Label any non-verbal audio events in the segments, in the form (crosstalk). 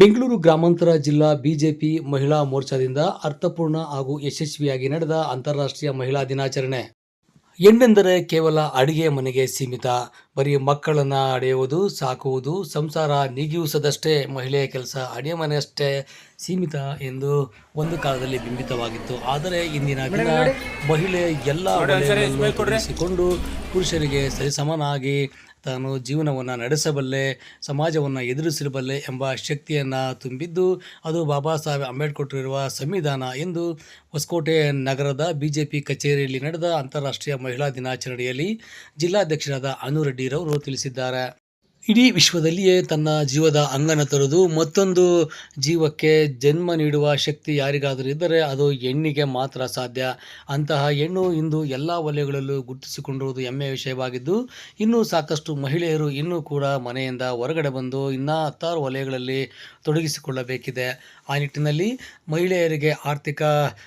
ಬೆಂಗಳೂರು ಗ್ರಾಮಾಂತರ ಜಿಲ್ಲಾ ಬಿಜೆಪಿ ಮಹಿಳಾ ಮೋರ್ಚಾದಿಂದ ಅರ್ಥಪೂರ್ಣ ಹಾಗೂ ಯಶಸ್ವಿಯಾಗಿ ನಡೆದ ಅಂತಾರಾಷ್ಟ್ರೀಯ ಮಹಿಳಾ ದಿನಾಚರಣೆ. ಹೆಣ್ಣೆಂದರೆ ಕೇವಲ ಅಡಿಗೆ ಮನೆಗೆ ಸೀಮಿತ. ಬರೀ ಮಕ್ಕಳನ್ನು ಅಡೆಯುವುದು ಸಾಕುವುದು ಸಂಸಾರ ನೀಗಿಸದಷ್ಟೇ ಮಹಿಳೆಯ ಕೆಲಸ ಅಡಿಗೆ ಮನೆಯಷ್ಟೇ ಸೀಮಿತ ಎಂದು ಒಂದು ಕಾಲದಲ್ಲಿ ಬಿಂಬಿತವಾಗಿತ್ತು. ಆದರೆ ಇಂದಿನ ದಿನ ಮಹಿಳೆ ಎಲ್ಲ ವಲಯಗಳನ್ನು ಪುರುಷರಿಗೆ ಸರಿಸಮನಾಗಿ ತಾನು ಜೀವನವನ್ನು ನಡೆಸಬಲ್ಲೆ, ಸಮಾಜವನ್ನು ಎದುರಿಸಿರಬಲ್ಲೆ ಎಂಬ ಶಕ್ತಿಯನ್ನು ತುಂಬಿದ್ದು, ಅದು ಬಾಬಾ ಸಾಹೇಬ್ ಅಂಬೇಡ್ಕರ್ ಸಂವಿಧಾನ ಎಂದು ಹೊಸಕೋಟೆ ನಗರದ ಬಿಜೆಪಿ ಕಚೇರಿಯಲ್ಲಿ ನಡೆದ ಅಂತಾರಾಷ್ಟ್ರೀಯ ಮಹಿಳಾ ದಿನಾಚರಣೆಯಲ್ಲಿ ಜಿಲ್ಲಾಧ್ಯಕ್ಷರಾದ ಅನುರೆಡ್ಡಿರವರು ತಿಳಿಸಿದ್ದಾರೆ. ಇಡೀ ವಿಶ್ವದಲ್ಲಿಯೇ ತನ್ನ ಜೀವದ ಅಂಗನ ತೊರೆದು ಮತ್ತೊಂದು ಜೀವಕ್ಕೆ ಜನ್ಮ ನೀಡುವ ಶಕ್ತಿ ಯಾರಿಗಾದರೂ ಇದ್ದರೆ ಅದು ಹೆಣ್ಣಿಗೆ ಮಾತ್ರ ಸಾಧ್ಯ. ಅಂತಹ ಹೆಣ್ಣು ಇಂದು ಎಲ್ಲ ವಲಯಗಳಲ್ಲೂ ಗುರುತಿಸಿಕೊಂಡಿರುವುದು ಹೆಮ್ಮೆಯ ವಿಷಯವಾಗಿದ್ದು, ಇನ್ನೂ ಸಾಕಷ್ಟು ಮಹಿಳೆಯರು ಇನ್ನೂ ಕೂಡ ಮನೆಯಿಂದ ಹೊರಗಡೆ ಬಂದು ಇನ್ನೂ ಹತ್ತಾರು ವಲಯಗಳಲ್ಲಿ ತೊಡಗಿಸಿಕೊಳ್ಳಬೇಕಿದೆ. ಆ ನಿಟ್ಟಿನಲ್ಲಿ ಮಹಿಳೆಯರಿಗೆ ಆರ್ಥಿಕ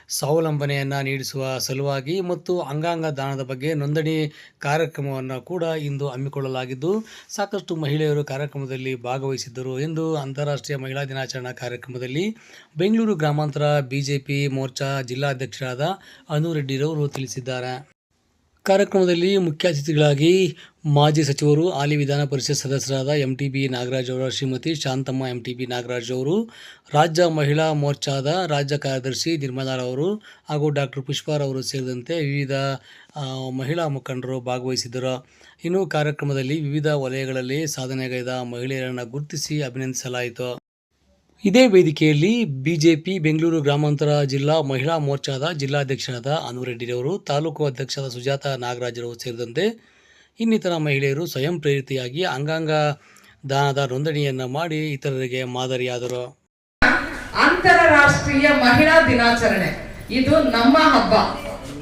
ಸ್ವಾವಲಂಬನೆಯನ್ನು ನೀಡಿಸುವ ಸಲುವಾಗಿ ಮತ್ತು ಅಂಗಾಂಗ ದಾನದ ಬಗ್ಗೆ ನೋಂದಣಿ ಕಾರ್ಯಕ್ರಮವನ್ನು ಕೂಡ ಇಂದು ಹಮ್ಮಿಕೊಳ್ಳಲಾಗಿದ್ದು, ಸಾಕಷ್ಟು ಮಹಿಳೆಯರು ಕಾರ್ಯಕ್ರಮದಲ್ಲಿ ಭಾಗವಹಿಸಿದ್ದರು ಎಂದು ಅಂತಾರಾಷ್ಟ್ರೀಯ ಮಹಿಳಾ ದಿನಾಚರಣಾ ಕಾರ್ಯಕ್ರಮದಲ್ಲಿ ಬೆಂಗಳೂರು ಗ್ರಾಮಾಂತರ ಬಿಜೆಪಿ ಮೋರ್ಚಾ ಜಿಲ್ಲಾಧ್ಯಕ್ಷರಾದ ಅನುರೆಡ್ಡಿರವರು ತಿಳಿಸಿದ್ದಾರೆ. ಕಾರ್ಯಕ್ರಮದಲ್ಲಿ ಮುಖ್ಯ ಅತಿಥಿಗಳಾಗಿ ಮಾಜಿ ಸಚಿವರು ಹಾಲಿ ವಿಧಾನ ಪರಿಷತ್ ಸದಸ್ಯರಾದ ಎಂ ಟಿ ಬಿ ನಾಗರಾಜ್ ಅವರ Shrimati Shanthamma M T B Nagaraj ಅವರು, ರಾಜ್ಯ ಮಹಿಳಾ ಮೋರ್ಚಾದ ರಾಜ್ಯ ಕಾರ್ಯದರ್ಶಿ ನಿರ್ಮಲಾರವರು ಹಾಗೂ ಡಾಕ್ಟರ್ ಪುಷ್ಪಾರವರು ಸೇರಿದಂತೆ ವಿವಿಧ ಮಹಿಳಾ ಮುಖಂಡರು ಭಾಗವಹಿಸಿದ್ದರು. ಇನ್ನು ಕಾರ್ಯಕ್ರಮದಲ್ಲಿ ವಿವಿಧ ವಲಯಗಳಲ್ಲಿ ಸಾಧನೆಗೈದ ಮಹಿಳೆಯರನ್ನು ಗುರುತಿಸಿ ಅಭಿನಂದಿಸಲಾಯಿತು. ಇದೇ ವೇದಿಕೆಯಲ್ಲಿ ಬಿಜೆಪಿ, ಬೆಂಗಳೂರು ಗ್ರಾಮಾಂತರ ಜಿಲ್ಲಾ ಮಹಿಳಾ ಮೋರ್ಚಾದ ಜಿಲ್ಲಾಧ್ಯಕ್ಷರಾದ ಅನುರೆಡ್ಡಿರವರು, ತಾಲೂಕು ಅಧ್ಯಕ್ಷರಾದ ಸುಜಾತ ನಾಗರಾಜರವರು ಸೇರಿದಂತೆ ಇನ್ನಿತರ ಮಹಿಳೆಯರು ಸ್ವಯಂ ಪ್ರೇರಿತೆಯಾಗಿ ಅಂಗಾಂಗ ದಾನದ ನೋಂದಣಿಯನ್ನು ಮಾಡಿ ಇತರರಿಗೆ ಮಾದರಿಯಾದರು. ಅಂತಾರಾಷ್ಟ್ರೀಯ ಮಹಿಳಾ ದಿನಾಚರಣೆ. ಇದು ನಮ್ಮ ಹಬ್ಬ.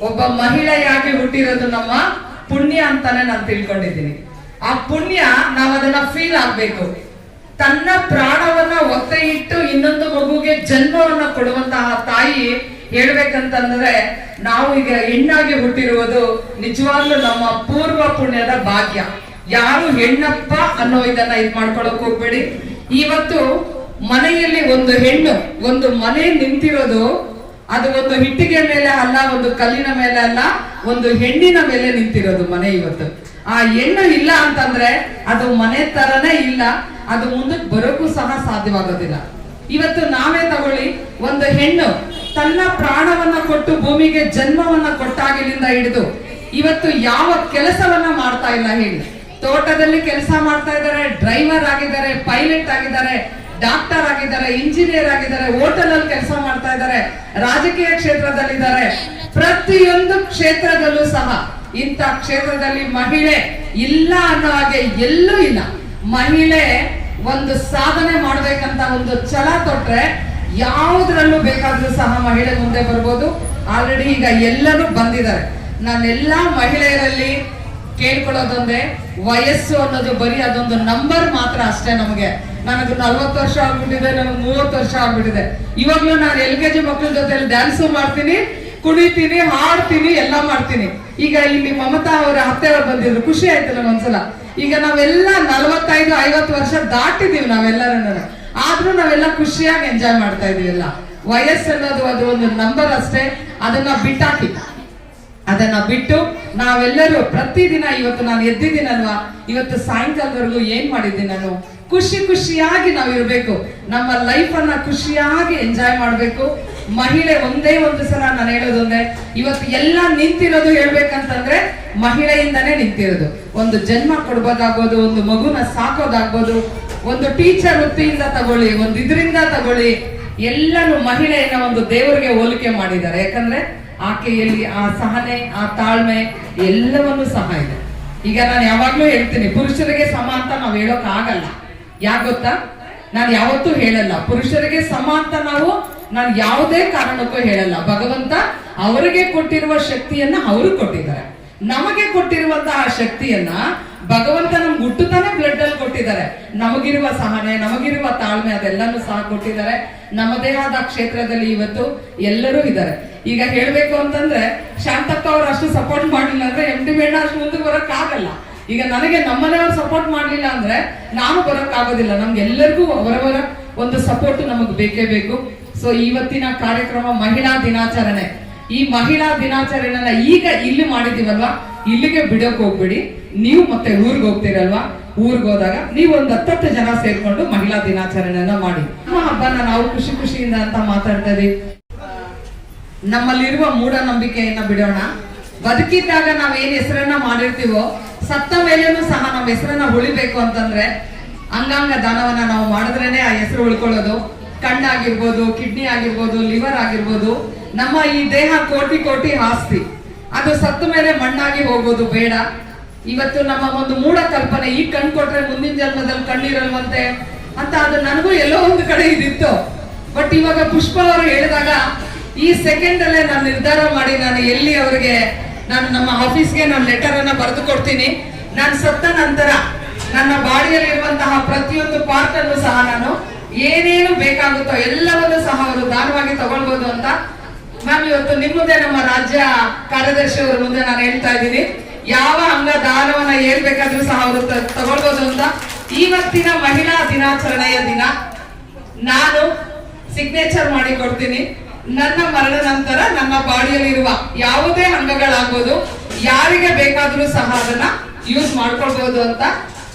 ಒಬ್ಬ ಮಹಿಳೆಯಾಗಿ ಹುಟ್ಟಿರೋದು ನಮ್ಮ ಪುಣ್ಯ ಅಂತಾನೆ ನಾನು ತಿಳ್ಕೊಂಡಿದ್ದೀನಿ. ಆ ಪುಣ್ಯ ನಾವು ಅದನ್ನ ಫೀಲ್ ಆಗ್ಬೇಕು. ತನ್ನ ಪ್ರಾಣವನ್ನ ಒತ್ತೆ ಇಟ್ಟು ಇನ್ನೊಂದು ಮಗುಗೆ ಜನ್ಮವನ್ನ ಕೊಡುವಂತಹ ತಾಯಿ ಹೇಳ್ಬೇಕಂತಂದ್ರೆ ನಾವು ಈಗ ಹೆಣ್ಣಾಗಿ ಹುಟ್ಟಿರುವುದು ನಿಜವಾಗ್ಲೂ ನಮ್ಮ ಪೂರ್ವ ಪುಣ್ಯದ ಭಾಗ್ಯ. ಯಾರು ಹೆಣ್ಣಪ್ಪ ಅನ್ನೋ ಇದನ್ನ ಇದ್ ಮಾಡ್ಕೊಳಕ್ ಹೋಗ್ಬೇಡಿ. ಇವತ್ತು ಮನೆಯಲ್ಲಿ ಒಂದು ಹೆಣ್ಣು, ಒಂದು ಮನೆ ನಿಂತಿರೋದು, ಅದು ಒಂದು ಹಿಟ್ಟಿಗೆ ಮೇಲೆ ಅಲ್ಲ, ಒಂದು ಕಲ್ಲಿನ ಮೇಲೆ ಅಲ್ಲ, ಒಂದು ಹೆಣ್ಣಿನ ಮೇಲೆ ನಿಂತಿರೋದು ಮನೆ ಇವತ್ತು. ಆ ಹೆಣ್ಣು ಇಲ್ಲ ಅಂತಂದ್ರೆ ಅದು ಮನೆ ತರನೇ ಇಲ್ಲ. ಅದು ಮುಂದಕ್ಕೆ ಬರೋಕ್ಕೂ ಸಹ ಸಾಧ್ಯವಾಗೋದಿಲ್ಲ. ಇವತ್ತು ನಾವೇ ತಗೊಳ್ಳಿ ಒಂದು ಹೆಣ್ಣು ತನ್ನ ಪ್ರಾಣವನ್ನ ಕೊಟ್ಟು ಭೂಮಿಗೆ ಜನ್ಮವನ್ನ ಕೊಟ್ಟಾಗಿನಿಂದ ಹಿಡಿದು ಇವತ್ತು ಯಾವ ಕೆಲಸವನ್ನ ಮಾಡ್ತಾ ಇಲ್ಲ ಹೇಳಿ. ತೋಟದಲ್ಲಿ ಕೆಲಸ ಮಾಡ್ತಾ ಇದ್ದಾರೆ, ಡ್ರೈವರ್ ಆಗಿದ್ದಾರೆ, ಪೈಲಟ್ ಆಗಿದ್ದಾರೆ, ಡಾಕ್ಟರ್ ಆಗಿದ್ದಾರೆ, ಇಂಜಿನಿಯರ್ ಆಗಿದ್ದಾರೆ ಹೋಟೆಲ್ ಅಲ್ಲಿ ಕೆಲಸ ಮಾಡ್ತಾ ಇದ್ದಾರೆ, ರಾಜಕೀಯ ಕ್ಷೇತ್ರದಲ್ಲಿದ್ದಾರೆ. ಪ್ರತಿಯೊಂದು ಕ್ಷೇತ್ರದಲ್ಲೂ ಸಹ ಇಂಥ ಕ್ಷೇತ್ರದಲ್ಲಿ ಮಹಿಳೆ ಇಲ್ಲ ಅನ್ನೋ ಹಾಗೆ ಎಲ್ಲೂ ಇಲ್ಲ. ಮಹಿಳೆ ಒಂದು ಸಾಧನೆ ಮಾಡಬೇಕಂತ ಒಂದು ಛಲ ತೊಟ್ರೆ ಯಾವುದ್ರಲ್ಲೂ ಬೇಕಾದ್ರೂ ಸಹ ಮಹಿಳೆ ಮುಂದೆ ಬರ್ಬೋದು. ಆಲ್ರೆಡಿ ಈಗ ಎಲ್ಲರೂ ಬಂದಿದ್ದಾರೆ. ನಾನೆಲ್ಲ ಮಹಿಳೆಯರಲ್ಲಿ ಕೇಳ್ಕೊಳ್ಳೋದೊಂದೇ, ವಯಸ್ಸು ಅನ್ನೋದು ಬರೀ ಅದೊಂದು ನಂಬರ್ ಮಾತ್ರ ಅಷ್ಟೇ ನಮಗೆ. ನನಗೆ ನಲ್ವತ್ತು ವರ್ಷ ಆಗ್ಬಿಟ್ಟಿದೆ, ನನಗೆ ಮೂವತ್ತು ವರ್ಷ ಆಗ್ಬಿಟ್ಟಿದೆ. ಇವಾಗ್ಲೂ ನಾನು ಎಲ್ ಕೆ ಜಿ ಮಕ್ಕಳ ಜೊತೆ ಡ್ಯಾನ್ಸು ಮಾಡ್ತೀನಿ, ಕುಣಿತೀನಿ, ಹಾಡ್ತೀನಿ, ಎಲ್ಲ ಮಾಡ್ತೀನಿ. ಈಗ ಇಲ್ಲಿ ಮಮತಾ ಅವರ ಹತ್ತಿರ ಬಂದಿದ್ರು. ಖುಷಿ ಆಯ್ತು ನನಗೆ ಒಂದ್ಸಲ? ಈಗ ನಾವೆಲ್ಲ ನಲವತ್ತೈದು, ಐವತ್ತು ವರ್ಷ ದಾಟಿದೀವಿ ನಾವೆಲ್ಲರನ್ನ ಆದ್ರೂ ನಾವೆಲ್ಲ ಖುಷಿಯಾಗಿ ಎಂಜಾಯ್ ಮಾಡ್ತಾ ಇದೀವಿ ಎಲ್ಲ ವಯಸ್ಸು ಅನ್ನೋದು ಅದು ಒಂದು ನಂಬರ್ ಅಷ್ಟೇ. ಅದನ್ನ ಬಿಟ್ಟಾಕಿ. ಅದನ್ನ ಬಿಟ್ಟು ನಾವೆಲ್ಲರೂ ಪ್ರತಿದಿನ ಇವತ್ತು ನಾನು ಎದ್ದಿದ್ದೀನಲ್ವಾ? ಇವತ್ತು ಸಾಯಂಕಾಲದವರೆಗೂ ಏನ್ ಮಾಡಿದ್ದೀನಿ ನಾನು? ಖುಷಿ ಖುಷಿಯಾಗಿ ನಾವು ಇರಬೇಕು ನಮ್ಮ ಲೈಫ್ ಅನ್ನ ಖುಷಿಯಾಗಿ ಎಂಜಾಯ್ ಮಾಡಬೇಕು. ಮಹಿಳೆ ಒಂದೇ ಒಂದು ಸಲ ನಾನು ಹೇಳೋದು ಒಂದೇ ಇವತ್ತು ಎಲ್ಲ ನಿಂತಿರೋದು ಹೇಳ್ಬೇಕಂತಂದ್ರೆ ಮಹಿಳೆಯಿಂದನೇ ನಿಂತಿರೋದು. ಒಂದು ಜನ್ಮ ಕೊಡ್ಬೋದಾಗ್ಬೋದು, ಒಂದು ಮಗುನ ಸಾಕೋದಾಗ್ಬೋದು, ಒಂದು ಟೀಚರ್ ವೃತ್ತಿಯಿಂದ ತಗೊಳ್ಳಿ ಒಂದು ಇದರಿಂದ ತಗೊಳ್ಳಿ ಎಲ್ಲರೂ ಮಹಿಳೆಯನ್ನ ಒಂದು ದೇವರಿಗೆ ಹೋಲಿಕೆ ಮಾಡಿದ್ದಾರೆ. ಯಾಕಂದ್ರೆ ಆಕೆಯಲ್ಲಿ ಆ ಸಹನೆ, ಆ ತಾಳ್ಮೆ ಎಲ್ಲವನ್ನೂ ಸಹ ಇದೆ. ಈಗ ನಾನು ಯಾವಾಗ್ಲೂ ಹೇಳ್ತೀನಿ, ಪುರುಷರಿಗೆ ಸಮ ಅಂತ ನಾವ್ ಹೇಳೋಕ್ ಆಗಲ್ಲ ಯಾಕೆ ಗೊತ್ತಾ? ನಾನು ಯಾವತ್ತೂ ಹೇಳಲ್ಲ. ಪುರುಷರಿಗೆ ಸಮ ಅಂತ ನಾವು, ನಾನು ಯಾವುದೇ ಕಾರಣಕ್ಕೂ ಹೇಳಲ್ಲ. ಭಗವಂತ ಅವರಿಗೆ ಕೊಟ್ಟಿರುವ ಶಕ್ತಿಯನ್ನ ಅವರು ಕೊಟ್ಟಿದ್ದಾರೆ. ನಮಗೆ ಕೊಟ್ಟಿರುವಂತಹ ಶಕ್ತಿಯನ್ನ ಭಗವಂತ ನಮ್ಗೆ ಹುಟ್ಟುತ್ತಾನೆ ಬ್ಲಡ್ ಅಲ್ಲಿ ಕೊಟ್ಟಿದ್ದಾರೆ. ನಮಗಿರುವ ಸಹನೆ, ನಮಗಿರುವ ತಾಳ್ಮೆ ಅದೆಲ್ಲನೂ ಸಹ ಕೊಟ್ಟಿದ್ದಾರೆ. ನಮ್ಮದೇ ಆದ ಕ್ಷೇತ್ರದಲ್ಲಿ ಇವತ್ತು ಎಲ್ಲರೂ ಇದ್ದಾರೆ. ಈಗ ಹೇಳ್ಬೇಕು ಅಂತಂದ್ರೆ ಶಾಂತಪ್ಪ ಅವ್ರು ಅಷ್ಟು ಸಪೋರ್ಟ್ ಮಾಡಲಿಲ್ಲ ಅಂದ್ರೆ ಎಂ ಟಿ ಬೇಡ ಅಷ್ಟು ಮುಂದೆ ಬರೋಕ್ಕಾಗಲ್ಲ ಈಗ ನನಗೆ ನಮ್ಮನೆಯವ್ರು ಸಪೋರ್ಟ್ ಮಾಡಲಿಲ್ಲ ಅಂದ್ರೆ ನಾನು ಬರೋಕ್ಕಾಗೋದಿಲ್ಲ ಆಗೋದಿಲ್ಲ. ನಮ್ಗೆ ಎಲ್ಲರಿಗೂ ಅವರವರ ಒಂದು ಸಪೋರ್ಟ್ ನಮಗೆ ಬೇಕೇ ಬೇಕು. ಸೊ ಇವತ್ತಿನ ಕಾರ್ಯಕ್ರಮ ಮಹಿಳಾ ದಿನಾಚರಣೆ. ಈ ಮಹಿಳಾ ದಿನಾಚರಣೆನ ಈಗ ಇಲ್ಲಿ ಮಾಡಿದೀವಲ್ವಾ ಇಲ್ಲಿಗೆ ಬಿಡೋಕ್ ಹೋಗ್ಬಿಡಿ. ನೀವು ಮತ್ತೆ ಊರಿಗೆ ಹೋಗ್ತೀರಲ್ವಾ? ಊರ್ಗ್ ಹೋದಾಗ ನೀವು ಒಂದ್ ಹತ್ತತ್ತು ಜನ ಸೇರ್ಕೊಂಡು ಮಹಿಳಾ ದಿನಾಚರಣೆನ ಮಾಡಿ. ನಮ್ಮ ಹಬ್ಬನ ನಾವು ಖುಷಿ ಖುಷಿಯಿಂದ ಅಂತ ಮಾತಾಡ್ತಾ ಇದೀವಿ ನಮ್ಮಲ್ಲಿರುವ ಮೂಢನಂಬಿಕೆಯನ್ನ ಬಿಡೋಣ. ಬದುಕಿದ್ದಾಗ ನಾವ್ ಏನ್ ಹೆಸರನ್ನ ಮಾಡಿರ್ತೀವೋ, ಸತ್ತ ಮೇಲೆನೂ ಸಹ ನಮ್ಮ ಹೆಸರನ್ನ ಉಳಿಬೇಕು ಅಂತಂದ್ರೆ ಅಂಗಾಂಗ ದಾನವನ್ನ ನಾವು ಮಾಡಿದ್ರೇನೆ ಆ ಹೆಸರು ಉಳ್ಕೊಳ್ಳೋದು. ಕಣ್ಣಾಗಿರ್ಬೋದು, ಕಿಡ್ನಿ ಆಗಿರ್ಬೋದು, ಲಿವರ್ ಆಗಿರ್ಬೋದು, ನಮ್ಮ ಈ ದೇಹ ಕೋಟಿ ಕೋಟಿ ಆಸ್ತಿ. ಅದು ಸತ್ತ ಮೇಲೆ ಮಣ್ಣಾಗಿ ಹೋಗೋದು ಬೇಡ. ಇವತ್ತು ನಮ್ಮ ಒಂದು ಮೂಢ ಕಲ್ಪನೆ, ಈ ಕಣ್ ಕೊಟ್ರೆ ಮುಂದಿನ ಜನ್ಮದಲ್ಲಿ ಕಣ್ಣಿರಲ್ವಂತೆ? ಅಂತ ಅದು ನನಗೂ ಎಲ್ಲೋ ಒಂದು ಕಡೆ ಇದಿತ್ತು. ಬಟ್ ಇವಾಗ ಪುಷ್ಪ ಅವರು ಹೇಳಿದಾಗ ಈ ಸೆಕೆಂಡ್ ಅಲ್ಲೇ ನಾನು ನಿರ್ಧಾರ ಮಾಡಿ ನಾನು ಎಲ್ಲಿ ಅವರಿಗೆ, ನಾನು ನಮ್ಮ ಆಫೀಸ್ಗೆ ನಾನು ಲೆಟರ್ ಅನ್ನ ಬರೆದು ಕೊಡ್ತೀನಿ. ನಾನು ಸತ್ತ ನಂತರ ನನ್ನ ಬಾಡಿಯಲ್ಲಿ ಇರುವಂತಹ ಪ್ರತಿಯೊಂದು ಪಾರ್ಟ್ ಅನ್ನು ಸಹ ನಾನು ಏನೇನು ಬೇಕಾಗುತ್ತೋ ಎಲ್ಲವನ್ನೂ ಸಹ ಅವರು ದಾನವಾಗಿ ತಗೊಳ್ಬಹುದು ಅಂತ. ಮ್ಯಾಮ್ ಇವತ್ತು ನಿಮ್ಮದೇ ಮುಂದೆ ನಮ್ಮ ರಾಜ್ಯ ಕಾರ್ಯದರ್ಶಿ ಅವರ ಮುಂದೆ ನಾನು ಹೇಳ್ತಾ ಇದ್ದೀನಿ. ಯಾವ ಅಂಗ ದಾನವನ್ನ ಹೇಳ್ಬೇಕಾದ್ರೂ ಸಹ ಅವರು ತಗೊಳ್ಬಹುದು ಅಂತ. ಇವತ್ತಿನ ಮಹಿಳಾ ದಿನಾಚರಣೆಯ ದಿನ. ನಾನು ಸಿಗ್ನೇಚರ್ ಮಾಡಿ ಕೊಡ್ತೀನಿ. ನನ್ನ ಮರಣ ನಂತರ ನನ್ನ ಬಾಡಿಯಲ್ಲಿರುವ ಯಾವುದೇ ಅಂಗಗಳಾಗ್ಬೋದು ಯಾರಿಗೆ ಬೇಕಾದ್ರೂ ಸಹ ಅದನ್ನ ಯೂಸ್ ಮಾಡ್ಕೊಳ್ಬಹುದು ಅಂತ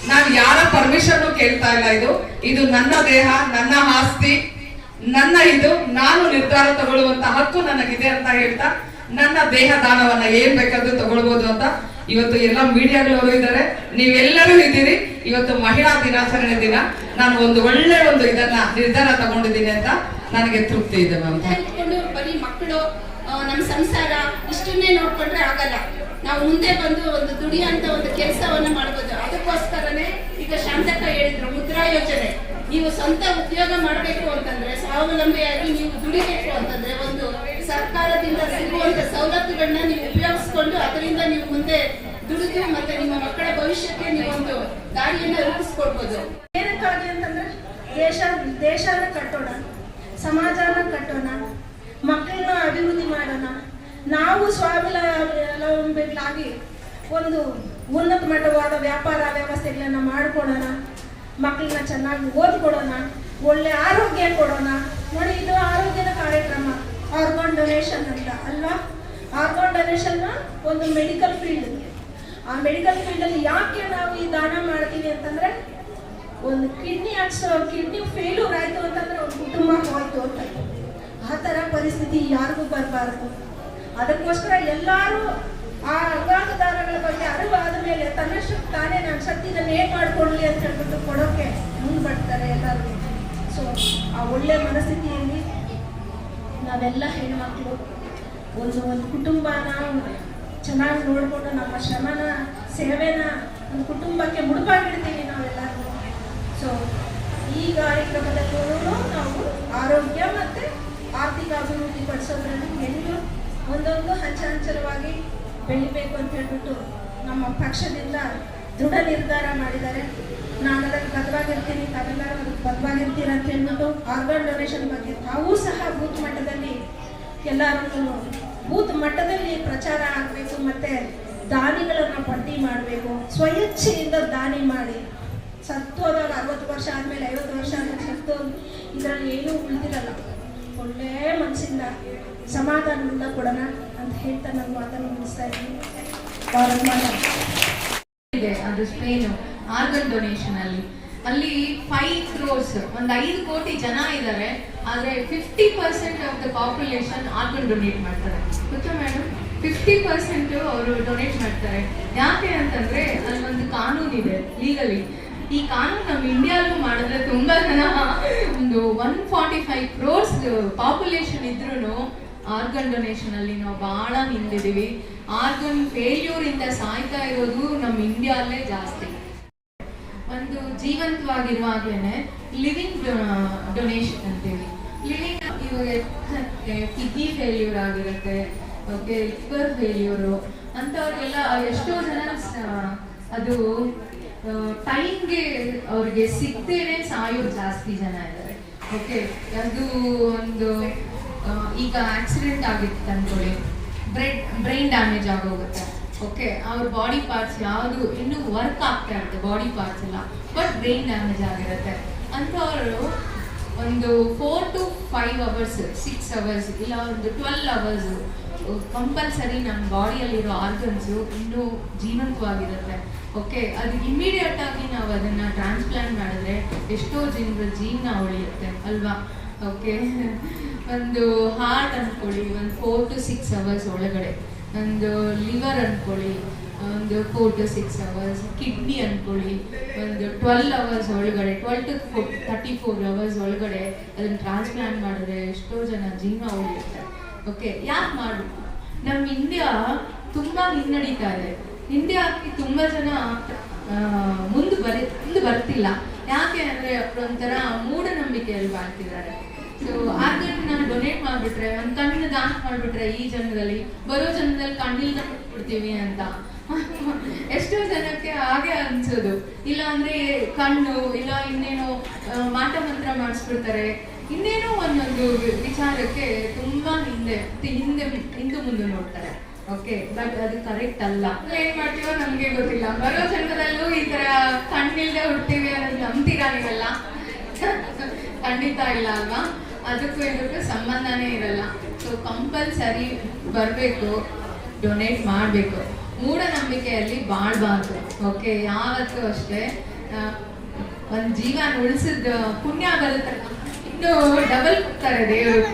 ನಾನು ಯಾರ ಪರ್ಮಿಷನ್ ಕೇಳ್ತಾ ಇಲ್ಲ ಇದು. ಇದು ನನ್ನ ದೇಹ, ನನ್ನ ಆಸ್ತಿ, ನನ್ನ ಇದು, ನಾನು ನಿರ್ಧಾರ ತಗೊಳ್ಳುವಂತ ಹಕ್ಕು ನನಗಿದೆ ಅಂತ ಹೇಳ್ತಾ ನನ್ನ ದೇಹ ದಾನವನ್ನ ಏನ್ ಬೇಕಾದ್ರೂ ತಗೊಳ್ಬಹುದು ಅಂತ ಇವತ್ತು ಎಲ್ಲ ಮೀಡಿಯಾಗಳವರು ಇದ್ದಾರೆ. ನೀವೆಲ್ಲರೂ ಇದ್ದೀರಿ. ಇವತ್ತು ಮಹಿಳಾ ದಿನಾಚರಣೆ ದಿನ. ನಾನು ಒಂದು ಒಳ್ಳೆ ಒಂದು ಇದನ್ನ ನಿರ್ಧಾರ ತಗೊಂಡಿದ್ದೀನಿ ಅಂತ ನನಗೆ ತೃಪ್ತಿ ಇದೆ ಮ್ಯಾಮ್. ಬರೀ ಮಕ್ಕಳು ನಮ್ಮ ಸಂಸಾರ ಇಷ್ಟನ್ನೇ ನೋಡ್ಕೊಂಡ್ರೆ ಆಗಲ್ಲ. ನಾವು ಮುಂದೆ ಬಂದು ಒಂದು ದುಡಿಯಂತ ಒಂದು ಕೆಲಸವನ್ನ ಮಾಡ್ಬೋದು. ಅದಕ್ಕೋಸ್ಕರನೇ ಈಗ ಶಾಂತಕ್ಕ ಹೇಳಿದ್ರು, ಮುದ್ರಾ ಯೋಜನೆ. ನೀವು ಸ್ವಂತ ಉದ್ಯೋಗ ಮಾಡಬೇಕು ಅಂತಂದ್ರೆ, ಸ್ವಾವಲಂಬಿಯಾಗಿ ನೀವು ದುಡಿಬೇಕು ಅಂತಂದ್ರೆ ಒಂದು ಸರ್ಕಾರದಿಂದ ಸಿಗುವಂತ ಸವಲತ್ತುಗಳನ್ನ ನೀವು ಉಪಯೋಗಿಸ್ಕೊಂಡು ಅದರಿಂದ ನೀವು ಮುಂದೆ ದುಡಿದು ಮತ್ತೆ ನಿಮ್ಮ ಮಕ್ಕಳ ಭವಿಷ್ಯಕ್ಕೆ ನೀವೊಂದು ದಾರಿಯನ್ನ ರೂಪಿಸ್ಕೊಡ್ಬೋದು. ಏನಕ್ಕಾಗಿ ಅಂತಂದ್ರೆ ದೇಶ, ದೇಶನ ಕಟ್ಟೋಣ, ಸಮಾಜನ ಕಟ್ಟೋಣ ಮಕ್ಕಳನ್ನ ಅಭಿವೃದ್ಧಿ ಮಾಡೋಣ. ನಾವು ಸ್ವಾವಲಂಬಿಗಳಾಗಿ ಒಂದು ಉನ್ನತ ಮಟ್ಟವಾದ ವ್ಯಾಪಾರ ವ್ಯವಸ್ಥೆಗಳನ್ನ ಮಾಡ್ಕೊಡೋಣ. ಮಕ್ಕಳನ್ನ ಚೆನ್ನಾಗಿ ಓದ್ಕೊಡೋಣ. ಒಳ್ಳೆ ಆರೋಗ್ಯ ಕೊಡೋಣ. ನೋಡಿ, ಇದು ಆರೋಗ್ಯದ ಕಾರ್ಯಕ್ರಮ. ಆರ್ಗಾನ್ ಡೊನೇಷನ್ ಅಂತ, ಅಲ್ವಾ? ಆರ್ಗಾನ್ ಡೊನೇಷನ್ನ ಒಂದು ಮೆಡಿಕಲ್ ಫೀಲ್ಡ್ ಆ ಮೆಡಿಕಲ್ ಫೀಲ್ಡಲ್ಲಿ ಯಾಕೆ ನಾವು ಈ ದಾನ ಮಾಡ್ತೀವಿ ಅಂತಂದ್ರೆ, ಒಂದು ಕಿಡ್ನಿ ಹಾಕ್ಸೋ ಕಿಡ್ನಿ ಫೇಲ್ಯೂರ್ ಆಯ್ತು ಅಂತಂದ್ರೆ ಒಂದು ಕುಟುಂಬ ಹೋಯ್ತು ಅಂತ. ಆ ಥರ ಪರಿಸ್ಥಿತಿ ಯಾರಿಗೂ ಬರಬಾರದು. ಅದಕ್ಕೋಸ್ಕರ ಎಲ್ಲರೂ ಆ ಅಂಗಾಂಗದಾನಗಳ ಬಗ್ಗೆ ಅರಿವಾದ ಮೇಲೆ ತನ್ನಷ್ಟು ತಾನೇ ನಾನು ಶಕ್ತಿನ ಏನ್ ಮಾಡ್ಕೊಳ್ಳಿ ಅಂತ ಹೇಳ್ಬಿಟ್ಟು ಕೊಡೋಕೆ ಮುಂದೆ ಬರ್ತಾರೆ ಎಲ್ಲರೂ. ಸೊ ಆ ಒಳ್ಳೆ ಮನಸ್ಥಿತಿಯಲ್ಲಿ ನಾವೆಲ್ಲ ಹೆಣ್ಮಕ್ಳು, ಒಂದು ಒಂದು ಕುಟುಂಬನ ಚೆನ್ನಾಗಿ ನೋಡಿಕೊಂಡು ನಮ್ಮ ಶ್ರಮನ, ಸೇವೆನ ಒಂದು ಕುಟುಂಬಕ್ಕೆ ಮುಡುಪಾಗಿಡ್ತೀವಿ ನಾವೆಲ್ಲರೂ. ಸೊ ಈ ಕಾರ್ಯಕ್ರಮದಲ್ಲೂ ನಾವು ಆರೋಗ್ಯ ಮತ್ತು ಆರ್ಥಿಕ ಅಭಿವೃದ್ಧಿ ಪಡಿಸೋದ್ರಲ್ಲಿ ಹೆಣ್ಣು ಒಂದೊಂದು ಹಂಚ ಹಂಚಲವಾಗಿ ಬೆಳಿಬೇಕು ಅಂತ ಹೇಳ್ಬಿಟ್ಟು ನಮ್ಮ ಪಕ್ಷದಿಂದ ದೃಢ ನಿರ್ಧಾರ ಮಾಡಿದ್ದಾರೆ. ನಾನು ಅದಕ್ಕೆ ಬದ್ಧವಾಗಿರ್ತೀನಿ ತಾವೆಲ್ಲರೂ ಅದಕ್ಕೆ ಬದ್ಧವಾಗಿರ್ತೀರ ಅಂತ ಹೇಳ್ಬಿಟ್ಟು ಆರ್ಗನ್ ಡೊನೇಷನ್ ಬಗ್ಗೆ ತಾವೂ ಸಹ ಬೂತ್ ಮಟ್ಟದಲ್ಲಿ ಎಲ್ಲರೂ ಬೂತ್ ಮಟ್ಟದಲ್ಲಿ ಪ್ರಚಾರ ಆಗಬೇಕು ಮತ್ತೆ ದಾನಿಗಳನ್ನು ಪಟ್ಟಿ ಮಾಡಬೇಕು. ಸ್ವಇಚ್ಛೆಯಿಂದ ದಾನಿ ಮಾಡಿ. ಸತ್ತೋದಾಗ ಅರವತ್ತು ವರ್ಷ ಆದಮೇಲೆ ಐವತ್ತು ವರ್ಷ ಆದಮೇಲೆ ಸತ್ತು ಇದರಲ್ಲಿ ಏನೂ ಉಳಿದಿರಲ್ಲ. ಒಳ್ಳೆ ಮನಸ್ಸಿಂದ ಸಮಾಧಾನದಿಂದ ಕೊಡೋಣ ಅಂತ ಹೇಳ್ತಾ ನಾನು ಮಾತನ್ನು ಮುಗಿಸ್ತಾ ಇದ್ದೀನಿ. ಅದು ಸ್ಪೇನು ಆರ್ಗನ್ ಡೊನೇಷನ್ ಅಲ್ಲಿ. ಅಲ್ಲಿ ಫೈವ್ ಕ್ರೋರ್ಸ್ ಒಂದು ಐದು ಕೋಟಿ ಜನ ಇದ್ದಾರೆ ಆದ್ರೆ fifty percent of the population organ donate ಮಾಡ್ತಾರೆ. ಗೊತ್ತಾ ಮೇಡಮ್ ಫಿಫ್ಟಿ ಪರ್ಸೆಂಟ್ ಅವರು ಡೊನೇಟ್ ಮಾಡ್ತಾರೆ. ಯಾಕೆ ಅಂತಂದ್ರೆ, ಅಲ್ಲಿ ಒಂದು ಕಾನೂನು ಇದೆ ಲೀಗಲಿ ಈ ಕಾನೂನು ನಮ್ಮ ಇಂಡಿಯಾಲೂ ಮಾಡಿದ್ರೆ ತುಂಬಾ ಜನ ಒಂದು one forty five crores population ಇದ್ರೂ ಆರ್ಗನ್ ಡೊನೇಷನ್ ಅಲ್ಲಿ ನಾವು ಬಹಳ ಹಿಂದಿದ್ದೀವಿ. ಆರ್ಗನ್ ಫೇಲ್ಯೂರ್ ಇಂದ ಸಾಯ್ತಾ ಇರೋದು ನಮ್ಮ ಇಂಡಿಯಾಲ್ಲೇ ಜಾಸ್ತಿ. ಒಂದು ಜೀವಂತವಾಗಿರುವಾಗ್ಲೇನೆ ಲಿವಿಂಗ್ ಡೊನೇಷನ್ ಅಂತೇಳಿ. ಲಿವಿಂಗ್ ಇವಾಗ ಕಿಡ್ನಿ ಫೇಲ್ಯೂರ್ ಆಗಿರುತ್ತೆ ಓಕೆ ಲಿವರ್ ಫೇಲ್ಯೂರು ಅಂಥವ್ರಿಗೆಲ್ಲ ಎಷ್ಟೋ ಜನ ಅದು ಟೈಮ್ಗೆ ಅವ್ರಿಗೆ ಸಿಗ್ತೇನೆ ಸಾಯೋರು ಜಾಸ್ತಿ ಜನ ಇದ್ದಾರೆ. ಓಕೆ ಅದು ಒಂದು ಈಗ ಆಕ್ಸಿಡೆಂಟ್ ಆಗಿತ್ತು ಅನ್ಕೊಳ್ಳಿ. ಬ್ರೆಡ್ ಬ್ರೈನ್ ಡ್ಯಾಮೇಜ್ ಆಗೋಗುತ್ತೆ. ಓಕೆ ಅವ್ರ ಬಾಡಿ ಪಾರ್ಟ್ಸ್ ಯಾವುದು, ಇನ್ನೂ ವರ್ಕ್ ಆಗ್ತಾ ಇರುತ್ತೆ ಬಾಡಿ ಪಾರ್ಟ್ಸ್ ಎಲ್ಲ. ಬಟ್ ಬ್ರೈನ್ ಡ್ಯಾಮೇಜ್ ಆಗಿರುತ್ತೆ. ಅಂಥವರು ಒಂದು four to five hours six hours ಇಲ್ಲ ಒಂದು ಟ್ವೆಲ್ ಅವರ್ಸ್ ಕಂಪಲ್ಸರಿ ನಮ್ಮ ಬಾಡಿಯಲ್ಲಿರೋ ಆರ್ಗನ್ಸು ಇನ್ನೂ ಜೀವಂತವಾಗಿರುತ್ತೆ. ಓಕೆ, ಅದು ಇಮಿಡಿಯೇಟ್ ಆಗಿ ನಾವು ಅದನ್ನ ಟ್ರಾನ್ಸ್ಪ್ಲಾಂಟ್ ಮಾಡಿದ್ರೆ ಎಷ್ಟೋ ಜನರ ಜೀವನ ಉಳಿಯುತ್ತೆ ಅಲ್ವಾ? ಓಕೆ, ಒಂದು ಹಾರ್ಟ್ ಅನ್ಕೊಳ್ಳಿ, ಒಂದು ಫೋರ್ ಟು ಸಿಕ್ಸ್ ಅವರ್ಸ್ ಒಳಗಡೆ. ಒಂದು ಲಿವರ್ ಅನ್ಕೊಳ್ಳಿ, ಒಂದು four to six hours kidney ಅನ್ಕೊಳ್ಳಿ, ಒಂದು ಟ್ವೆಲ್ ಅವರ್ಸ್ ಒಳಗಡೆ twelve to thirty four hours ಒಳಗಡೆ ಅದನ್ನ ಟ್ರಾನ್ಸ್ಪ್ಲಾಂಟ್ ಮಾಡಿದ್ರೆ ಎಷ್ಟೋ ಜನ ಜೀವನ ಉಳಿಯುತ್ತೆ. ಓಕೆ, ಯಾಕೆ ಮಾಡಬೇಕು ನಮ್ಮ ಇಂಡಿಯಾ ತುಂಬ ಹಿನ್ನಡೀತಾ ಇದೆ. ಇಂಡಿಯಾಕ್ಕೆ ತುಂಬಾ ಜನ ಮುಂದೆ ಬರಿ, ಮುಂದೆ ಬರ್ತಿಲ್ಲ. ಯಾಕೆ ಅಂದ್ರೆ ಒಂಥರ ಮೂಢನಂಬಿಕೆಯಲ್ಲಿ ಬಾಳ್ತಿದ್ದಾರೆ. ಸೊ ನಾನು ಡೊನೇಟ್ ಮಾಡ್ಬಿಟ್ರೆ, ಒಂದ್ ಕಣ್ಣಿನ ದಾನ ಮಾಡ್ಬಿಟ್ರೆ ಈ ಜನ್ಮದಲ್ಲಿ, ಬರೋ ಜನ್ಮದಲ್ಲಿ ಕಣ್ಣಿಲ್ದ ಬಿಡ್ತೀವಿ ಅಂತ. (laughs) ಎಷ್ಟೋ ಜನಕ್ಕೆ ಹಾಗೆ ಅನ್ಸೋದು. ಇಲ್ಲ ಅಂದ್ರೆ ಕಣ್ಣು, ಇಲ್ಲ ಇನ್ನೇನೋ ಮಾಟ ಮಂತ್ರ ಮಾಡಿಸ್ಬಿಡ್ತಾರೆ. ಇನ್ನೇನೋ ಒಂದೊಂದು ವಿಚಾರಕ್ಕೆ ತುಂಬಾ ಹಿಂದೆ ಹಿಂದೆ ಹಿಂದೆ ಮುಂದೆ ನೋಡ್ತಾರೆ. ಓಕೆ ಬಟ್ ಅದು ಕರೆಕ್ಟ್ ಅಲ್ಲ. ಏನ್ ಮಾಡ್ತೀವೋ ನಮ್ಗೆ ಗೊತ್ತಿಲ್ಲ. ಬರೋ ಜನ್ಮದಲ್ಲೂ ಈ ತರ ಕಣ್ಣಿಲ್ಲದೆ ಹುಟ್ಟಿವಿ ಅನ್ನೋದು ನಂಬ್ತೀರಾ ನೀವೆಲ್ಲ ಖಂಡಿತ ಇಲ್ಲ ಅಲ್ವಾ? ಅದಕ್ಕೂ ಇದಕ್ಕೂ ಸಂಬಂಧನೇ ಇರಲ್ಲ. ಸೊ ಕಂಪಲ್ಸರಿ ಬರಬೇಕು ಡೊನೇಟ್ ಮಾಡಬೇಕು. ಮೂಢನಂಬಿಕೆಯಲ್ಲಿ ಬಾಳ್ಬಾರ್ದು. ಓಕೆ ಯಾವತ್ತೂ ಅಷ್ಟೇ ಒಂದು ಜೀವನ ಉಳಿಸಿದ ಪುಣ್ಯ ಬರುತ್ತೆ. ಇನ್ನು ಡಬಲ್ ಕೊಡ್ತಾರೆ ದೇವರು.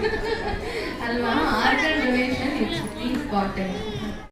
ಅಲ್ವಾ? Organ donation it's important